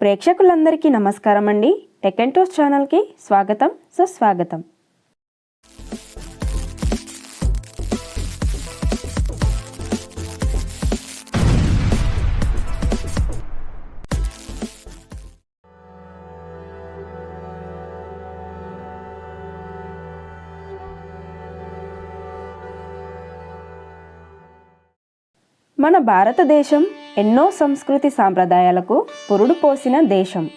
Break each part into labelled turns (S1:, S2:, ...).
S1: ప్రేక్షకులందరికీ నమస్కారం అండి టెకెంటోస్ ఛానల్కి స్వాగతం సుస్వాగతం. మన భారతదేశం ఎన్నో సంస్కృతి సాంప్రదాయాలకు పురుడు పోసిన దేశం.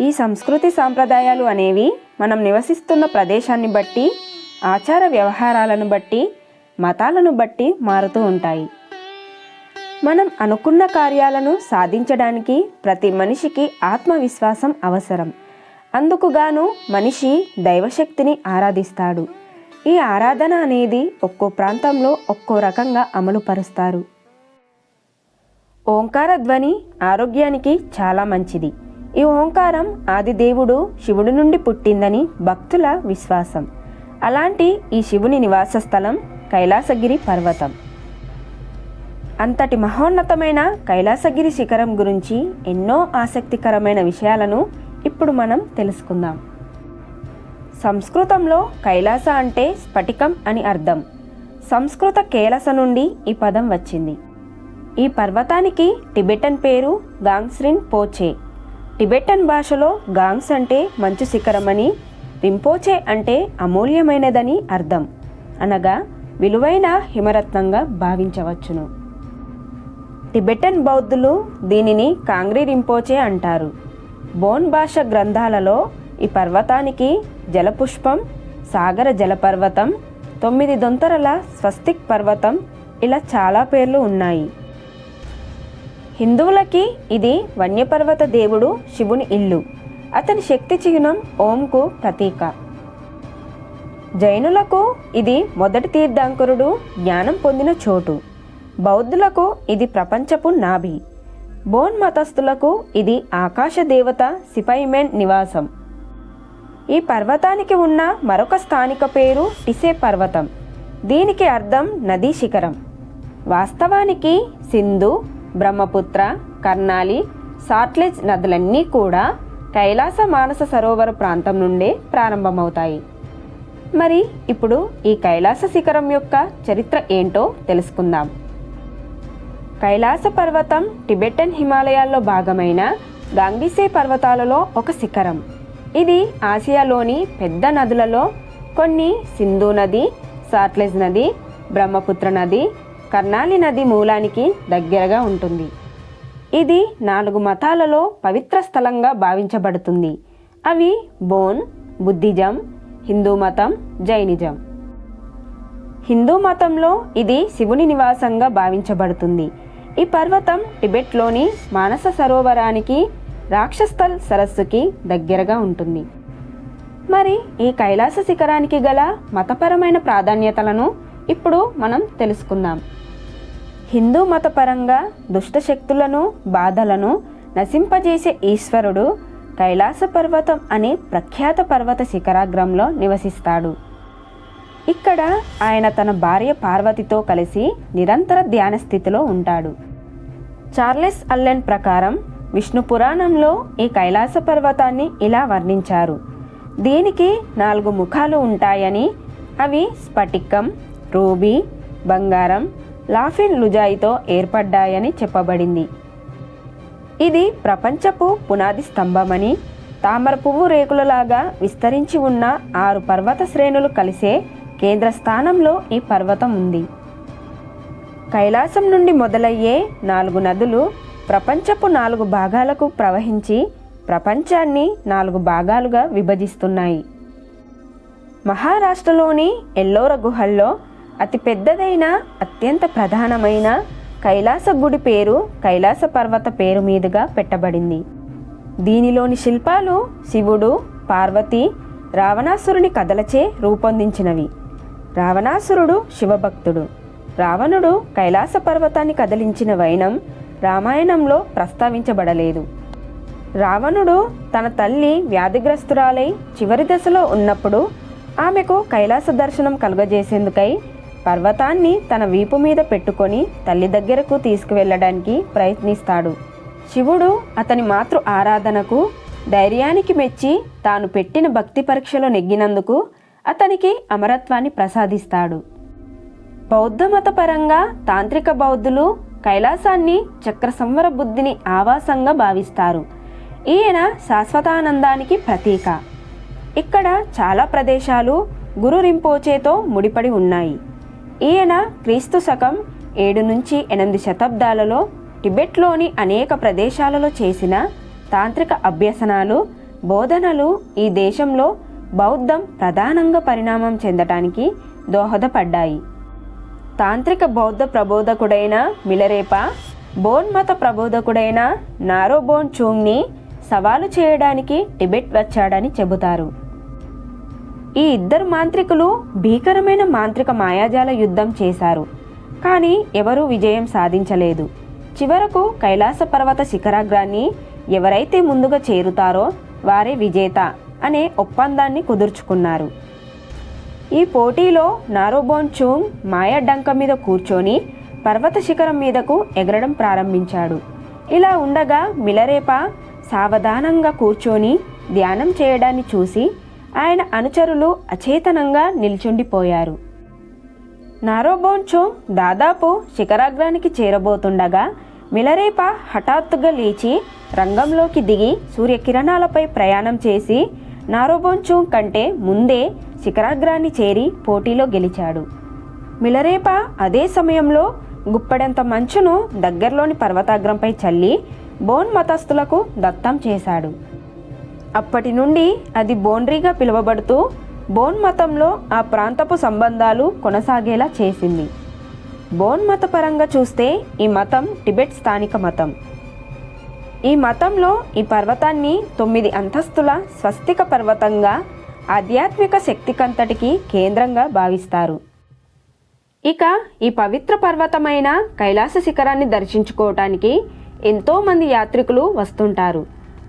S1: ఈ సంస్కృతి సాంప్రదాయాలు అనేవి మనం నివసిస్తున్న ప్రదేశాన్ని బట్టి ఆచార వ్యవహారాలను బట్టి మతాలను బట్టి మారుతూ ఉంటాయి. మనం అనుకున్న కార్యాలను సాధించడానికి ప్రతి మనిషికి ఆత్మవిశ్వాసం అవసరం. అందుకుగాను మనిషి దైవశక్తిని ఆరాధిస్తాడు. ఈ ఆరాధన అనేది ఒక్కో ప్రాంతంలో ఒక్కో రకంగా అమలు పరుస్తారు ఓంకార ధ్వని ఆరోగ్యానికి చాలా మంచిది. ఈ ఓంకారం ఆదిదేవుడు శివుడి నుండి పుట్టిందని భక్తుల విశ్వాసం. అలాంటి ఈ శివుని నివాస స్థలం కైలాసగిరి పర్వతం. అంతటి మహోన్నతమైన కైలాసగిరి శిఖరం గురించి ఎన్నో ఆసక్తికరమైన విషయాలను ఇప్పుడు మనం తెలుసుకుందాం. సంస్కృతంలో కైలాస అంటే స్ఫటికం అని అర్థం. సంస్కృత కేలస నుండి ఈ పదం వచ్చింది. ఈ పర్వతానికి టిబెటన్ పేరు గాంగ్స్రిన్ పోచే. టిబెటన్ భాషలో గాంగ్స్ అంటే మంచు శిఖరమని రింపోచే అంటే అమూల్యమైనదని అర్థం. అనగా విలువైన హిమరత్నంగా భావించవచ్చును. టిబెటన్ బౌద్ధులు దీనిని కాంగ్రీ రింపోచే అంటారు. బోన్ భాష గ్రంథాలలో ఈ పర్వతానికి జలపుష్పం సాగర జలపర్వతం తొమ్మిది దొంతరల స్వస్తిక్ పర్వతం ఇలా చాలా పేర్లు ఉన్నాయి. హిందువులకి ఇది వన్యపర్వత దేవుడు శివుని ఇల్లు. అతని శక్తి చిహ్నం ఓంకు ప్రతీక. జైనులకు ఇది మొదటి తీర్థంకరుడు జ్ఞానం పొందిన చోటు. బౌద్ధులకు ఇది ప్రపంచపు నాభి. బోన్ మతస్థులకు ఇది ఆకాశ దేవత సిపైమెన్ నివాసం. ఈ పర్వతానికి ఉన్న మరొక స్థానిక పేరు టిసే పర్వతం. దీనికి అర్థం నదీ శిఖరం. వాస్తవానికి సింధు బ్రహ్మపుత్ర కర్ణాలి సాట్లెజ్ నదులన్నీ కూడా కైలాస మానస సరోవర ప్రాంతం నుండే ప్రారంభమవుతాయి. మరి ఇప్పుడు ఈ కైలాస శిఖరం యొక్క చరిత్ర ఏంటో తెలుసుకుందాం. కైలాస పర్వతం టిబెటన్ హిమాలయాల్లో భాగమైన గాంగిసే పర్వతాలలో ఒక శిఖరం. ఇది ఆసియాలోని పెద్ద నదులలో కొన్ని సింధు నది సాట్లెజ్ నది బ్రహ్మపుత్ర నది కర్ణాలి నది మూలానికి దగ్గరగా ఉంటుంది. ఇది నాలుగు మతాలలో పవిత్ర స్థలంగా భావించబడుతుంది. అవి బోన్ బుద్ధిజం హిందూ మతం జైనిజం. హిందూ మతంలో ఇది శివుని నివాసంగా భావించబడుతుంది. ఈ పర్వతం టిబెట్లోని మానస సరోవరానికి రాక్షస్థల్ సరస్సుకి దగ్గరగా ఉంటుంది. మరి ఈ కైలాస శిఖరానికి గల మతపరమైన ప్రాధాన్యతలను ఇప్పుడు మనం తెలుసుకుందాం. హిందూ మతపరంగా దుష్ట శక్తులను బాధలను నశింపజేసే ఈశ్వరుడు కైలాస పర్వతం అనే ప్రఖ్యాత పర్వత శిఖరాగ్రంలో నివసిస్తాడు. ఇక్కడ ఆయన తన భార్య పార్వతితో కలిసి నిరంతర ధ్యాన స్థితిలో ఉంటాడు. చార్లెస్ అల్లెన్ ప్రకారం విష్ణు పురాణంలో ఈ కైలాస పర్వతాన్ని ఇలా వర్ణించారు. దీనికి నాలుగు ముఖాలు ఉంటాయని అవి స్ఫటికం రూబీ బంగారం లాఫిన్ లుజాయితో ఏర్పడ్డాయని చెప్పబడింది. ఇది ప్రపంచపు పునాది స్తంభమని తామర పువ్వు రేకులలాగా విస్తరించి ఉన్న ఆరు పర్వత శ్రేణులు కలిసే కేంద్ర స్థానంలో ఈ పర్వతం ఉంది. కైలాసం నుండి మొదలయ్యే నాలుగు నదులు ప్రపంచపు నాలుగు భాగాలకు ప్రవహించి ప్రపంచాన్ని నాలుగు భాగాలుగా విభజిస్తున్నాయి. మహారాష్ట్రలోని ఎల్లోర గుహల్లో అతి పెద్దదైన అత్యంత ప్రధానమైన కైలాస గుడి పేరు కైలాస పర్వత పేరు మీదుగా పెట్టబడింది. దీనిలోని శిల్పాలు శివుడు పార్వతి రావణాసురుని కథలచే రూపొందించినవి. రావణాసురుడు శివభక్తుడు. రావణుడు కైలాస పర్వతాన్ని కదిలించిన వైనం రామాయణంలో ప్రస్తావించబడలేదు. రావణుడు తన తల్లి వ్యాధిగ్రస్తురాలై చివరి దశలో ఉన్నప్పుడు ఆమెకు కైలాస దర్శనం కలుగజేసేందుకై పర్వతాన్ని తన వీపు మీద పెట్టుకొని తల్లి దగ్గరకు తీసుకువెళ్ళడానికి ప్రయత్నిస్తాడు. శివుడు అతని మాతృ ఆరాధనకు ధైర్యానికి మెచ్చి తాను పెట్టిన భక్తి పరీక్షలో నెగ్గినందుకు అతనికి అమరత్వాన్ని ప్రసాదిస్తాడు. బౌద్ధ మతపరంగా తాంత్రిక బౌద్ధులు కైలాసాన్ని చక్ర సంవర బుద్ధిని ఆవాసంగా భావిస్తారు. ఈయన శాశ్వతానందానికి ప్రతీక. ఇక్కడ చాలా ప్రదేశాలు గురు రింపోచేతో ముడిపడి ఉన్నాయి. ఈయన క్రీస్తు శకం ఏడు నుంచి ఎనిమిది శతాబ్దాలలో టిబెట్లోని అనేక ప్రదేశాలలో చేసిన తాంత్రిక అభ్యసనాలు బోధనలు ఈ దేశంలో బౌద్ధం ప్రధానంగా పరిణామం చెందటానికి దోహదపడ్డాయి. తాంత్రిక బౌద్ధ ప్రబోధకుడైన మిలరేప బోన్ మత ప్రబోధకుడైన నారోబోన్ చూంగ్ని సవాలు చేయడానికి టిబెట్ వచ్చాడని చెబుతారు. ఈ ఇద్దరు మాంత్రికులు భీకరమైన మాంత్రిక మాయాజాల యుద్ధం చేశారు. కానీ ఎవరూ విజయం సాధించలేదు. చివరకు కైలాస పర్వత శిఖరాగ్రాన్ని ఎవరైతే ముందుగా చేరుతారో వారే విజేత అనే ఒప్పందాన్ని కుదుర్చుకున్నారు. ఈ పోటీలో నారోబోన్ చూంగ్ మాయా డంక మీద కూర్చొని పర్వత శిఖరం మీదకు ఎగరడం ప్రారంభించాడు. ఇలా ఉండగా మిలరేప సావధానంగా కూర్చొని ధ్యానం చేయడాన్ని చూసి ఆయన అనుచరులు అచేతనంగా నిల్చుండిపోయారు. నారోబోన్ దాదాపు శిఖరాగ్రానికి చేరబోతుండగా మిలరేప హఠాత్తుగా లేచి రంగంలోకి దిగి సూర్యకిరణాలపై ప్రయాణం చేసి నారోబోంచూంగ్ కంటే ముందే శిఖరాగ్రాన్ని చేరి పోటీలో గెలిచాడు. మిలరేప అదే సమయంలో గుప్పడంత మంచును దగ్గరలోని పర్వతాగ్రంపై చల్లి బోన్ మతస్థులకు దత్తం చేశాడు. అప్పటి నుండి అది బోండ్రీగా పిలువబడుతూ బోన్ మతంలో ఆ ప్రాంతపు సంబంధాలు కొనసాగేలా చేసింది. బోన్ మతపరంగా చూస్తే ఈ మతం టిబెట్ స్థానిక మతం. ఈ మతంలో ఈ పర్వతాన్ని తొమ్మిది అంతస్తుల స్వస్తిక పర్వతంగా ఆధ్యాత్మిక శక్తికంతటికి కేంద్రంగా భావిస్తారు. ఇక ఈ పవిత్ర పర్వతమైన కైలాస శిఖరాన్ని దర్శించుకోవటానికి ఎంతోమంది యాత్రికులు వస్తుంటారు.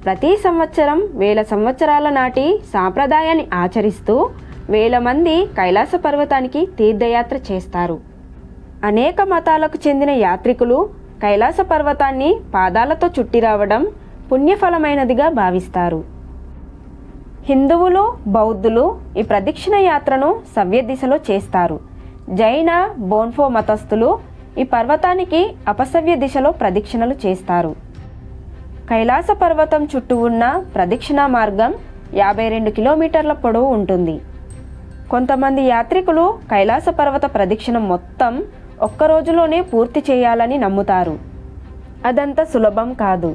S1: ప్రతి సంవత్సరం వేల సంవత్సరాల నాటి సాంప్రదాయాన్ని ఆచరిస్తూ వేల మంది కైలాస పర్వతానికి తీర్థయాత్ర చేస్తారు. అనేక మతాలకు చెందిన యాత్రికులు కైలాస పర్వతాన్ని పాదాలతో చుట్టి రావడం పుణ్యఫలమైనదిగా భావిస్తారు. హిందువులు బౌద్ధులు ఈ ప్రదక్షిణ యాత్రను సవ్య దిశలో చేస్తారు. జైన బోన్ఫో మతస్థులు ఈ పర్వతానికి అపసవ్య దిశలో ప్రదక్షిణలు చేస్తారు. కైలాస పర్వతం చుట్టూ ఉన్న ప్రదక్షిణ మార్గం యాభై రెండు కిలోమీటర్ల పొడవు ఉంటుంది. కొంతమంది యాత్రికులు కైలాస పర్వత ప్రదక్షిణ మొత్తం ఒక్క రోజులోనే పూర్తి చేయాలని నమ్ముతారు. అదంత సులభం కాదు.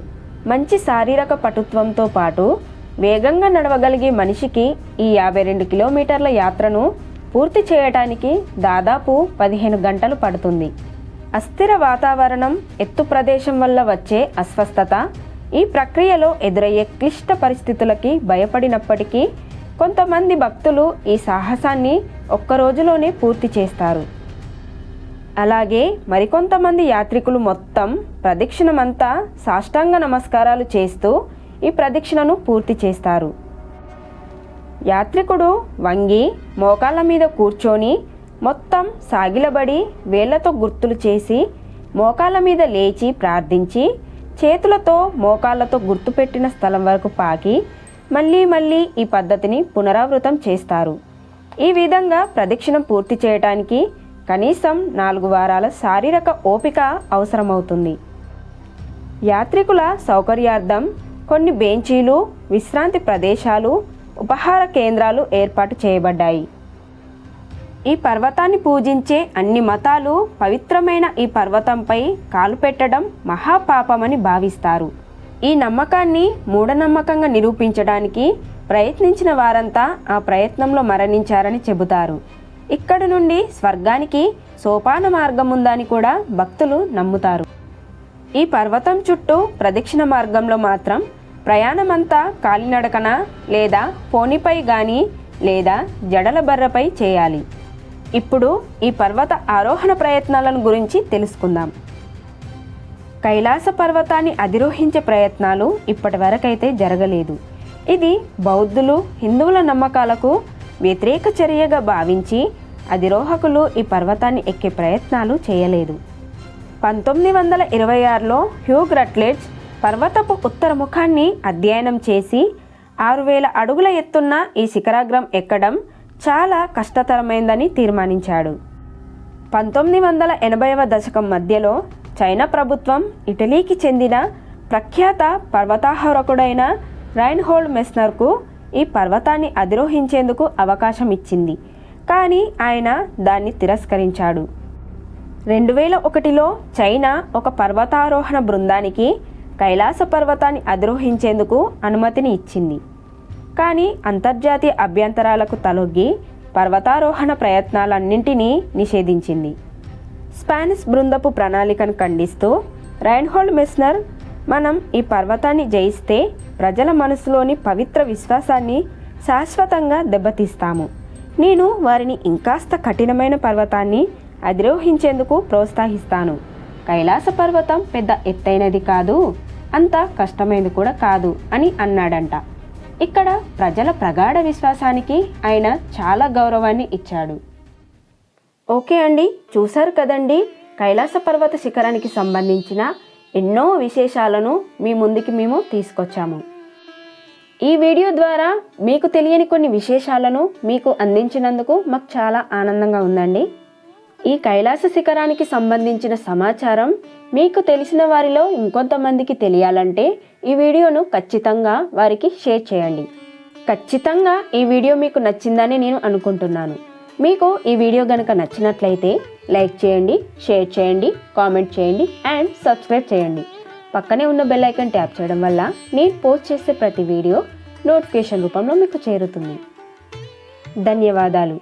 S1: మంచి శారీరక పటుత్వంతో పాటు వేగంగా నడవగలిగే మనిషికి ఈ యాభై రెండు కిలోమీటర్ల యాత్రను పూర్తి చేయటానికి దాదాపు పదిహేను గంటలు పడుతుంది. అస్థిర వాతావరణం ఎత్తు ప్రదేశం వల్ల వచ్చే అస్వస్థత ఈ ప్రక్రియలో ఎదురయ్యే క్లిష్ట పరిస్థితులకి భయపడినప్పటికీ కొంతమంది భక్తులు ఈ సాహసాన్ని ఒక్క రోజులోనే పూర్తి చేస్తారు. అలాగే మరికొంతమంది యాత్రికులు మొత్తం ప్రదక్షిణమంతా సాష్టాంగ నమస్కారాలు చేస్తూ ఈ ప్రదక్షిణను పూర్తి చేస్తారు. యాత్రికుడు వంగి మోకాళ్ళ మీద కూర్చొని మొత్తం సాగిలబడి వేళ్ళతో గుర్తులు చేసి మోకాళ్ళ మీద లేచి ప్రార్థించి చేతులతో మోకాళ్ళతో గుర్తుపెట్టిన స్థలం వరకు పాకి మళ్ళీ మళ్ళీ ఈ పద్ధతిని పునరావృతం చేస్తారు. ఈ విధంగా ప్రదక్షిణం పూర్తి చేయటానికి కనీసం నాలుగు వారాల శారీరక ఓపిక అవసరమవుతుంది. యాత్రికుల సౌకర్యార్థం కొన్ని బెంచీలు విశ్రాంతి ప్రదేశాలు ఉపహార కేంద్రాలు ఏర్పాటు చేయబడ్డాయి. ఈ పర్వతాన్ని పూజించే అన్ని మతాలు పవిత్రమైన ఈ పర్వతంపై కాలు పెట్టడం మహాపాపమని భావిస్తారు. ఈ నమ్మకాన్ని మూఢనమ్మకంగా నిరూపించడానికి ప్రయత్నించిన వారంతా ఆ ప్రయత్నంలో మరణించారని చెబుతారు. ఇక్కడ నుండి స్వర్గానికి సోపాన మార్గం ఉందని కూడా భక్తులు నమ్ముతారు. ఈ పర్వతం చుట్టూ ప్రదక్షిణ మార్గంలో మాత్రం ప్రయాణమంతా కాలినడకన లేదా పోనిపై గాని లేదా జడల బర్రపై చేయాలి. ఇప్పుడు ఈ పర్వత ఆరోహణ ప్రయత్నాలను గురించి తెలుసుకుందాం. కైలాస పర్వతాన్ని అధిరోహించే ప్రయత్నాలు ఇప్పటి వరకైతే జరగలేదు. ఇది బౌద్ధులు హిందువుల నమ్మకాలకు వ్యతిరేక చర్యగా భావించి అధిరోహకులు ఈ పర్వతాన్ని ఎక్కే ప్రయత్నాలు చేయలేదు. పంతొమ్మిది వందల ఇరవై ఆరులో హ్యూగ్ రట్లెడ్జ్ పర్వతపు ఉత్తర ముఖాన్ని అధ్యయనం చేసి ఆరు వేల అడుగుల ఎత్తున్న ఈ శిఖరాగ్రం ఎక్కడం చాలా కష్టతరమైందని తీర్మానించాడు. పంతొమ్మిది వందల ఎనభైవ దశకం మధ్యలో చైనా ప్రభుత్వం ఇటలీకి చెందిన ప్రఖ్యాత పర్వతాహరకుడైన రైన్హోల్డ్ మెస్నర్కు ఈ పర్వతాన్ని అధిరోహించేందుకు అవకాశం ఇచ్చింది కానీ ఆయన దాన్ని తిరస్కరించాడు. రెండు వేల ఒకటిలో చైనా ఒక పర్వతారోహణ బృందానికి కైలాస పర్వతాన్ని అధిరోహించేందుకు అనుమతిని ఇచ్చింది. కానీ అంతర్జాతీయ అభ్యంతరాలకు తలొగ్గి పర్వతారోహణ ప్రయత్నాలన్నింటినీ నిషేధించింది. స్పానిష్ బృందపు ప్రణాళికను ఖండిస్తూ రైన్హోల్డ్ మెస్నర్ మనం ఈ పర్వతాన్ని జయిస్తే ప్రజల మనసులోని పవిత్ర విశ్వాసాన్ని శాశ్వతంగా దెబ్బతీస్తాము. నేను వారిని ఇంకాస్త కఠినమైన పర్వతాన్ని అధిరోహించేందుకు ప్రోత్సహిస్తాను. కైలాస పర్వతం పెద్ద ఎత్తైనది కాదు అంత కష్టమైనది కూడా కాదు అని అన్నాడంట. ఇక్కడ ప్రజల ప్రగాఢ విశ్వాసానికి ఆయన చాలా గౌరవాన్ని ఇచ్చాడు. ఓకే అండి చూశారు కదండి? కైలాస పర్వత శిఖరానికి సంబంధించిన ఎన్నో విశేషాలను మీ ముందుకి మేము తీసుకొచ్చాము. ఈ వీడియో ద్వారా మీకు తెలియని కొన్ని విశేషాలను మీకు అందించినందుకు మాకు చాలా ఆనందంగా ఉందండి. ఈ కైలాస శిఖరానికి సంబంధించిన సమాచారం మీకు తెలిసిన వారిలో ఇంకొంతమందికి తెలియాలంటే ఈ వీడియోను ఖచ్చితంగా వారికి షేర్ చేయండి. ఖచ్చితంగా ఈ వీడియో మీకు నచ్చిందని నేను అనుకుంటున్నాను. మీకు ఈ వీడియో కనుక నచ్చినట్లయితే లైక్ చేయండి షేర్ చేయండి కామెంట్ చేయండి అండ్ సబ్స్క్రైబ్ చేయండి. పక్కనే ఉన్న బెల్ ఐకన్ ట్యాప్ చేయడం వల్ల నేను పోస్ట్ చేసే ప్రతి వీడియో నోటిఫికేషన్ రూపంలో మీకు చేరుతుంది. ధన్యవాదాలు.